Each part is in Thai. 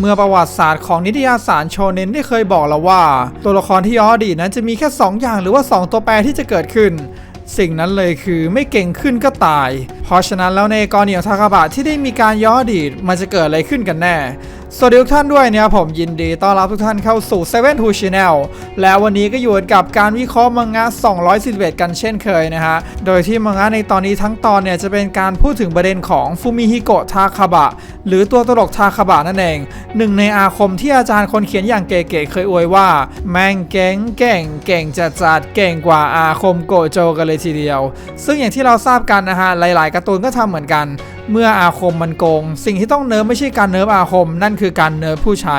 เมื่อประวัติศาสตร์ของนิตยสารโชเน้นได้เคยบอกเราว่า ตัวละครที่ย้อนอดีตนั้นจะมีแค่ 2 อย่างหรือว่า 2 ตัวแปรที่จะเกิดขึ้น สิ่งนั้นเลยคือไม่เก่งขึ้นก็ตาย เพราะฉะนั้นแล้วในกรณีของทากาบะที่ได้มีการย้อนอดีตมันจะเกิดอะไรขึ้นกันแน่สวัสดีทุกท่านด้วยเนี่ยผมยินดีต้อนรับทุกท่านเข้าสู่7 2 Channel และวันนี้ก็อยู่กับการวิเคราะห์มังงะ 241 กันเช่นเคยนะฮะ โดยที่มังงะในตอนนี้ทั้งตอนเนี่ยจะเป็นการพูดถึงประเด็นของฟูมิฮิโกะทาคาบะ หรือตัวตลกทาคาบะนั่นเอง หนึ่งในอาคมที่อาจารย์คนเขียนอย่างเก๋ๆเคยอวยว่า แม่งเก่งเก่งเก่งจัดจัดเก่งกว่าอาคมโกโจกันเลยทีเดียว ซึ่งอย่างที่เราทราบกันนะฮะหลาย ๆการ์ตูนก็ทำเหมือนกัน เมื่ออาคมมันโกง สิ่งที่ต้องเนิร์ฟไม่ใช่การเนิร์ฟอาคม นั่นคือการเนิร์ฟผู้ใช้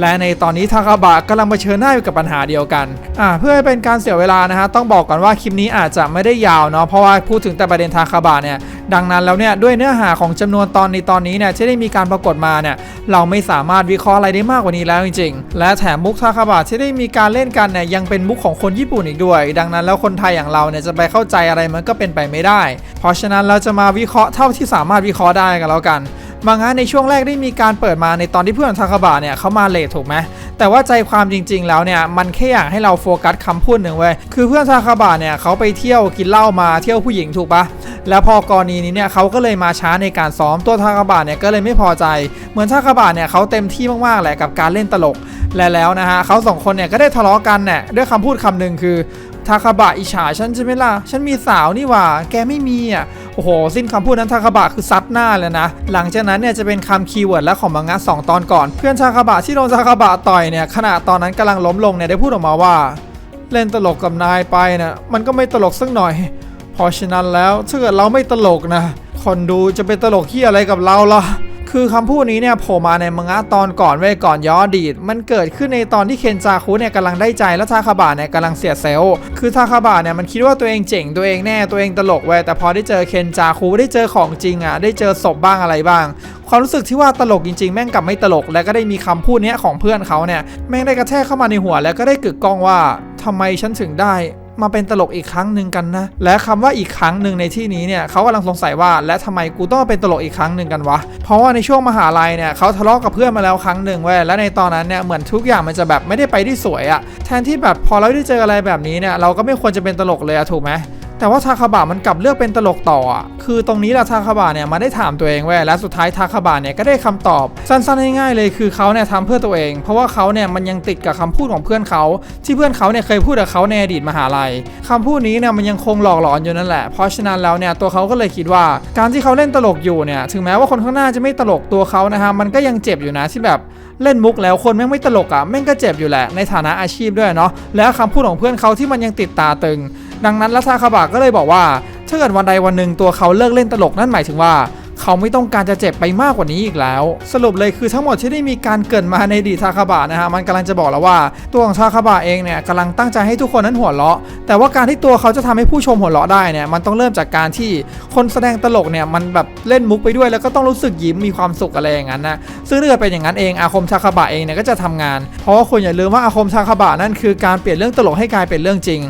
และในตอนนี้ทาคาบะกำลังเผชิญหน้ากับปัญหาเดียวกันอ่าเพื่อให้เป็นการเสียเวลานะฮะต้องบอกก่อนว่าคลิปนี้อาจจะไม่ได้ยาวเนาะเพราะว่าพูดถึงแต่ประเด็นทาคาบะเนี่ยดังนั้นแล้วเนี่ยด้วยเนื้อหาของจำนวนตอนในตอนนี้เนี่ยที่ได้มีการปรากฏมาเนี่ยเราไม่สามารถวิเคราะห์อะไรได้มากกว่านี้แล้วจริง ๆ และแถมมุกทาคาบะที่ได้มีการเล่นกันเนี่ยยังเป็นมุกของคนญี่ปุ่นอีกด้วย ดังนั้นแล้วคนไทยอย่างเราเนี่ยจะไปเข้าใจอะไรมันก็เป็นไปไม่ได้ เพราะฉะนั้นเราจะมาวิเคราะห์เท่าที่สามารถวิเคราะห์ได้กันแล้วกันมังงะในช่วงแรกได้มีการเปิดมาในตอนที่เพื่อนทาคาบะเนี่ยเขามาเลทถูกไหมแต่ว่าใจความจริง ๆ แล้วเนี่ยมันแค่อยากให้เราโฟกัสคำพูดหนึ่งเว้ยคือเพื่อนทาคาบะเนี่ยเขาไปเที่ยวกินเหล้ามาเที่ยวผู้หญิงถูกปะแล้วพอกรณีนี้เนี่ยเขาก็เลยมาช้าในการซ้อมตัวทาคาบะเนี่ยก็เลยไม่พอใจ เหมือนทาคาบะเนี่ยเขาเต็มที่มากๆแหละกับการเล่นตลกและแล้วนะฮะเขาสองคนเนี่ยก็ได้ทะเลาะกันเนี่ยด้วยคำพูดคำหนึ่งคือทาคาบะอิจฉาฉันใช่ไหมล่ะฉันมีสาวนี่หว่า แกไม่มีอะ โอ้โห สิ้นคำพูดนั้นทาคาบะคือซัดหน้าเลยนะ หลังจากนั้นเนี่ยจะเป็นคำคีย์เวิร์ดและของมังงะสองตอนก่อน เพื่อนทาคาบะที่โดนทาคาบะต่อยเนี่ยขณะตอนนั้นกำลังล้มลงเนี่ยได้พูดออกมาว่า เล่นตลกกับนายไปนะมันก็ไม่ตลกสักหน่อย เพราะฉะนั้นแล้วถ้าเกิดเราไม่ตลกนะคนดูจะเป็นตลกที่อะไรกับเราล่ะ คือคำพูดนี้เนี่ยโผล่มาในมังงะตอนก่อนเว้ยก่อนย้อนอดีต มันเกิดขึ้นในตอนที่เคนจาคุเนี่ยกำลังได้ใจแล้วทาคาบะเนี่ยกำลังเสียเซลล์คือทาคาบะเนี่ยมันคิดว่าตัวเองเจ๋งตัวเองแน่ตัวเองตลกเว้ยแต่พอได้เจอเคนจาคุได้เจอของจริงอะได้เจอศพบ้างอะไรบ้าง ความรู้สึกที่ว่าตลกจริงๆ แม่งกลับไม่ตลก แล้วก็ได้มีคำพูดเนี้ยของเพื่อนเขาเนี่ยแม่งได้กระแทกเข้ามาในหัวแล้วก็ได้กึกก้องว่าทำไมฉันถึงได้ มาเป็นตลกอีกครั้งหนึ่งกันนะ และคำว่าอีกครั้งหนึ่งในที่นี้เนี่ยเขากำลังสงสัยว่า และทำไมกูต้องมาเป็นตลกอีกครั้งหนึ่งกันวะ เพราะว่าในช่วงมหาลัยเนี่ยเขาทะเลาะกับเพื่อนมาแล้วครั้งหนึ่งเว้ย และในตอนนั้นเนี่ยเหมือนทุกอย่างมันจะแบบไม่ได้ไปที่สวยอะแทนที่แบบพอเราได้เจออะไรแบบนี้เนี่ยเราก็ไม่ควรจะเป็นตลกเลยอะถูกไหม แต่ว่าทาคาบะมันกลับเลือกเป็นตลกต่ออะคือตรงนี้แหละทาคาบะเนี่ยมาได้ถามตัวเองเว้และสุดท้ายทาคาบะเนี่ยก็ได้คำตอบสั้นๆง่ายๆเลยคือเขาเนี่ยทำเพื่อตัวเอง เพราะว่าเขาเนี่ยมันยังติดกับคำพูดของเพื่อนเขา ที่เพื่อนเขาเนี่ยเคยพูดกับเขาในอดีตมหาลัยคำพูดนี้เนี่ยมันยังคงหลอกหลอนอยู่นั่นแหละ เพราะฉะนั้นแล้วเนี่ยตัวเขาก็เลยคิดว่า การที่เขาเล่นตลกอยู่เนี่ยถึงแม้ว่าคนข้างหน้าจะไม่ตลกตัวเขานะฮะมันก็ยังเจ็บอยู่นะที่แบบเล่นมุกแล้วคนแม่งไม่ตลกอะแม่งก็เจ็บอยู่แหละในฐานะอาชีพด้วยเนาะแล้วคำพูดของเพื่อนเขาที่มันยังติดตาตึง ดังนั้นรัฐาคาบะก็เลยบอกว่าถ้าเกิดวันใดวันหนึ่งตัวเขาเลิกเล่นตลกนั่นหมายถึงว่า เขาไม่ต้องการจะเจ็บไปมากกว่านี้อีกแล้ว สรุปเลยคือทั้งหมดที่ได้มีการเกรินมาในดีตทาคาบะนะฮะมันกำลังจะบอกแล้วว่าตัวของทาคาบะเองเนี่ยกำลังตั้งใจให้ทุกคนนั้นหัวเราะ แต่ว่าการที่ตัวเขาจะทำให้ผู้ชมหัวเราะได้เนี่ยมันต้องเริ่มจากการที่คนแสดงตลกเนี่ยมันแบบเล่นมุกไปด้วย แล้วก็ต้องรู้สึกยิ้มมีความสุขอะไรอย่างนั้นนะซึ่งถ้าเกิดเป็นอย่างนั้นเองอาคมทาคาบะเองเนี่ยก็จะทำงาน เพราะว่าคุณอย่าลืมว่าอาคมทาคาบะนั่นคือการเปลี่ยนเรื่องตลกให้กลายเป็นเรื่องจริง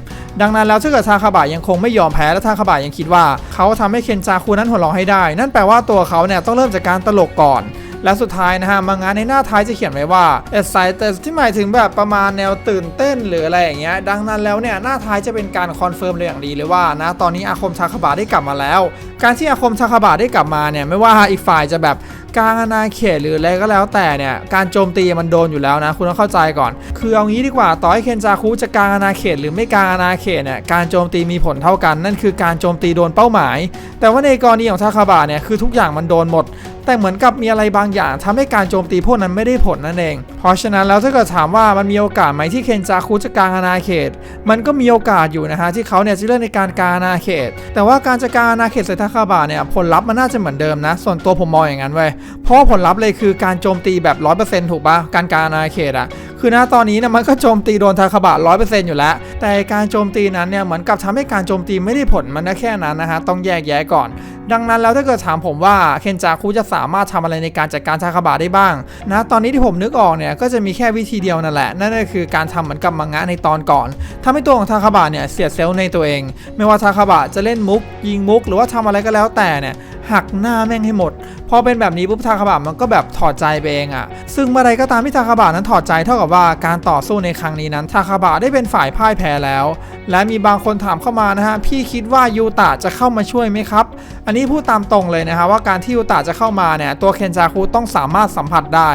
ดังนั้นแล้วถ้าเกิดทาคาบะยังคงไม่ยอมแพ้และทาคาบะยังคิดว่า เขาทำให้เคนจาคุนั้นหัวเราะให้ได้ นั่นแปลว่าตัวเขาเนี่ยต้องเริ่มจากการตลกก่อนและสุดท้ายนะฮะมังงะในหน้าท้ายจะเขียนไว้ว่า excited ที่หมายถึงแบบประมาณแนวตื่นเต้นหรืออะไรอย่างเงี้ย ดังนั้นแล้วเนี่ย หน้าท้ายจะเป็นการคอนเฟิร์มเลยอย่างดีเลยว่านะตอนนี้อาคมทาคาบะได้กลับมาแล้ว การที่อาคมทาคาบะได้กลับมาเนี่ย ไม่ว่าอีกฝ่ายจะแบบ กลางอาณาเขตหรืออะไรก็แล้วแต่เนี่ยการโจมตีมันโดนอยู่แล้วนะ คุณต้องเข้าใจก่อน คือเอางี้ดีกว่าต่อให้เคนจาคุจะกลางอาณาเขต หรือไม่กลางอาณาเขตเนี่ยการโจมตีมีผลเท่ากันนั่นคือการโจมตีโดนเป้าหมาย แต่ว่าในกรณีของทาคาบะเนี่ยคือทุกอย่างมันโดนหมด แต่เหมือนกับมีอะไรบางอย่างทำให้การโจมตีพวกนั้นไม่ได้ผลนั่นเอง เพราะฉะนั้นแล้วถ้าเกิดถามว่ามันมีโอกาสไหมที่เคนจาคุจะกลางอาณาเขต มันก็มีโอกาสอยู่นะฮะที่เขาเนี่ยจะเลือกในการกลางอาณาเขต แต่ว่าการจะกลางอาณาเขตใส่ทาคาบะเนี่ยผลลัพธ์มันน่าจะเหมือนเดิมนะ ส่วนตัวผมมองอย่างนั้นเว้ยเพราะผลลัพธ์เลยคือการโจมตีแบบ 100%ถูกปะการการอาณาเขตอะคือณตอนนี้นะมันก็โจมตีโดนทาคาบะร้อยเปอร์เซ็นต์อยู่แล้ว แต่การโจมตีนั้นเนี่ยเหมือนกับทำให้การโจมตีไม่ได้ผลมันแค่นั้นนะฮะต้องแยกแยะก่อน ดังนั้นแล้วถ้าเกิดถามผมว่าเคนจาคุจะสามารถทำอะไรในการจัดการทาคาบะได้บ้างนะตอนนี้ที่ผมนึกออกเนี่ยก็จะมีแค่วิธีเดียวนั่นแหละนั่นก็คือการทำเหมือนกับมังงะในตอนก่อนทำให้ตัวของทาคาบะเนี่ยเสียเซลล์ในตัวเอง ไม่ว่าทาคาบะจะเล่นมุก ยิงมุก หรือว่าทำอะไรก็แล้วแต่เนี่ยหักหน้าแม่งให้หมด พอเป็นแบบนี้ปุ๊บทาคาบะมันก็แบบถอดใจไปเองอะซึ่งเมื่อไรก็ตามที่ทาคาบะนั้นถอดใจเท่ากับว่าการต่อสู้ในครั้งนี้นั้นทาคาบะได้เป็นฝ่ายพ่ายแพ้แล้ว และมีบางคนถามเข้ามานะฮะพี่คิดว่ายูตะจะเข้ามาช่วยไหมครับอันนี้พูดตามตรงเลยนะฮะว่าการที่ยูตะจะเข้ามาเนี่ยตัวเคนจาคุต้องสามารถสัมผัสได้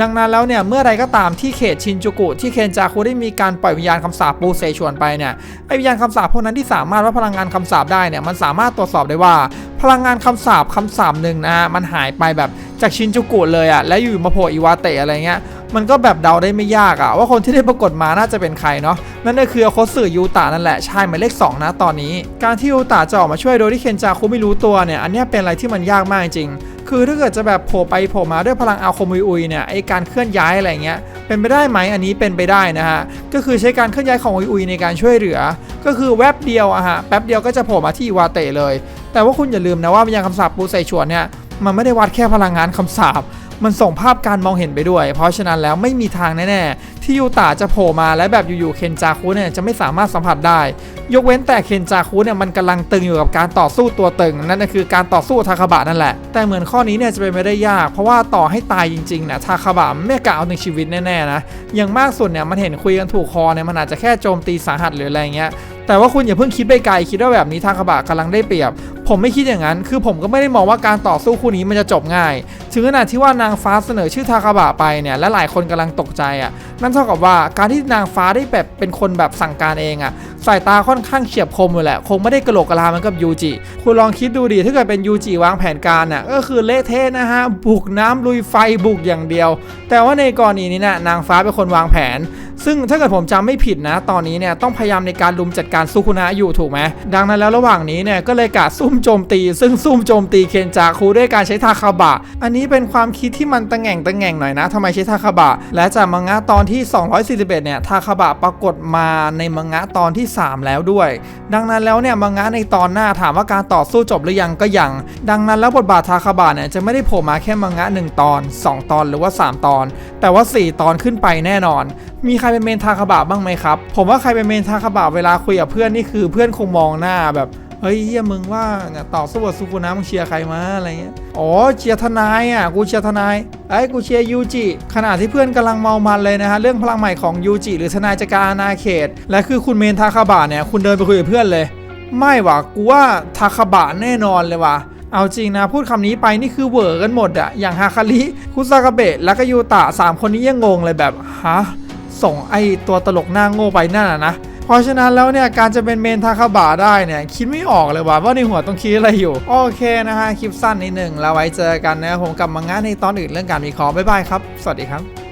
ดังนั้นแล้วเนี่ยเมื่อใดก็ตามที่เขตชินจูกุ ที่เคนจาคุได้มีการปล่อยวิญญาณคำสาปปูเซชวนไปเนี่ยไอวิญญาณคำสาปพวกนั้นที่สามารถว่าพลังงานคำสาปได้เนี่ยมันสามารถตรวจสอบได้ว่า พลังงานคำสาปคำสาปหนึ่งนะมันหายไปแบบจากชินจูกุเลยอะแล้วอยู่มาโผล่อิวาเตะอะไรเงี้ย มันก็แบบเดาได้ไม่ยากอะว่าคนที่ได้ปรากฏมาน่าจะเป็นใครเนาะนั่นก็คือโคสึยูตะนั่นแหละใช่หมายเลขสองนะตอนนี้ การที่ยูตะจะออกมาช่วยโดยที่เคนจาคุไม่รู้ตัวเนี่ยอันนี้เป็นอะไรที่มันยากมากจริงคือถ้าเกิดจะแบบโผล่ไปโผล่มาด้วยพลังอาคมอุยเนี่ยไอการเคลื่อนย้ายอะไรเงี้ยเป็นไปได้ไหมอันนี้เป็นไปได้นะฮะก็คือใช้การเคลื่อนย้ายของอุยในการช่วยเหลือ ก็คือแวบเดียวอะฮะแป๊บเดียวก็จะโผล่มาที่วาเตะเลย แต่ว่าคุณอย่าลืมนะว่าวิญญาณคำสาปปูใส่ชวนเนี่ยมันไม่ได้วัดแค่พลังงานคำสาป มันส่งภาพการมองเห็นไปด้วย เพราะฉะนั้นแล้วไม่มีทางแน่ๆ ที่ยูตะจะโผล่มาและแบบอยู่ๆเคนจาคุเนี่ยจะไม่สามารถสัมผัสได้ ยกเว้นแต่เคนจาคุเนี่ยมันกำลังตึงอยู่กับการต่อสู้ตัวตึง นั่นก็คือการต่อสู้ทาคาบะนั่นแหละ แต่เหมือนข้อนี้เนี่ยจะเป็นไปได้ยาก เพราะว่าต่อให้ตายจริงๆนะทาคาบะไม่กะเอาในชีวิตแน่ๆนะอย่างมากสุดเนี่ยมันเห็นคุยกันถูกคอเนี่ยมันอาจจะแค่โจมตีสาหัสหรืออะไรเงี้ย แต่ว่าคุณอย่าเพิ่งคิดไปไกลคิดว่าแบบนี้ทาคาบะกำลังได้เปรียบ ผมไม่คิดอย่างนั้น คือผมก็ไม่ได้มองว่าการต่อสู้คู่นี้มันจะจบง่าย ถึงขนาดที่ว่านางฟ้าเสนอชื่อทาคาบะไปเนี่ยและหลายคนกำลังตกใจอะนั่นเท่ากับว่าการที่นางฟ้าได้แบบเป็นคนแบบสั่งการเองอะสายตาค่อนข้างเฉียบคมเลยแหละคงไม่ได้กระโหลกกระลาเหมือนกับยูจิคุณลองคิดดูดิถ้าเกิดเป็นยูจิวางแผนการน่ะก็คือเละเทะนะฮะบุกน้ำลุยไฟบุกอย่างเดียว แต่ว่าในกรณีนี้น่ะนางฟ้าเป็นคนวางแผน ซึ่งถ้าเกิดผมจำไม่ผิดนะ ตอนนี้เนี่ยต้องพยายามในการลุมจัดการซุคุนะอยู่ถูกไหมดังนั้นแล้วระหว่างนี้เนี่ยก็เลยกะซุ่มโจมตี ซึ่งซุ่มโจมตีเคนจาคุด้วยการใช้ทาคาบะ อันนี้เป็นความคิดที่มันตะแง่งตะแง่งหน่อยนะทำไมใช้ทาคาบะ และจากมังงะตอนที่ 241 เนี่ยทาคาบะปรากฏมาในมังงะตอนที่ 3 แล้วด้วย ดังนั้นแล้วเนี่ยมังงะในตอนหน้าถามว่าการต่อสู้จบหรือยังก็ยัง ดังนั้นแล้วบทบาททาคาบะเนี่ยจะไม่ได้โผล่มาแค่มังงะ 1 ตอน 2 ตอนหรือว่า 3 ตอน แต่ว่า 4 ตอนขึ้นไปแน่นอน มีใครรเป็นเมนทาคาบะบ้างไหมครับ ผมว่าใครเป็นเมนทาคาบะเวลาคุยกับเพื่อนนี่คือเพื่อนคงมองหน้าแบบเฮ้ยเฮียมึงว่าเนี่ยต่อสู้กับซูกุนะมึงเชียร์ใครมาอะไรเงี้ยอ๋อเชียร์ทนายอะกูเชียร์ทนายไอ้ยกูเชียร์ยูจิขณะที่เพื่อนกำลังเมามันเลยนะฮะเรื่องพลังใหม่ของยูจิหรือทนายจักรอาณาเขต และคือคุณเมนทาคาบะเนี่ยคุณเดินไปคุยกับเพื่อนเลย ไม่ว่ะกูว่าทาคาบะแน่นอนเลยว่ะเอาจริงนะพูดคำนี้ไปนี่คือเวอร์กันหมดอะอย่างฮาคาริคุซากาเบะแล้วก็ยูตะสามคนนี้ยังงงเลยแบบฮะ ส่งไอตัวตลกหน้าโง่ไปนั่นนะนะเพราะฉะนั้นแล้วเนี่ยการจะเป็นเมนทาคาบะได้เนี่ยคิดไม่ออกเลยว่าว่าในหัวต้องคิดอะไรอยู่ โอเคนะฮะคลิปสั้นนิดหนึ่งแล้วไว้เจอกันนะครับผมกับมังงะในตอนอื่นเรื่องการวิเคราะห์บ๊ายบายครับ สวัสดีครับ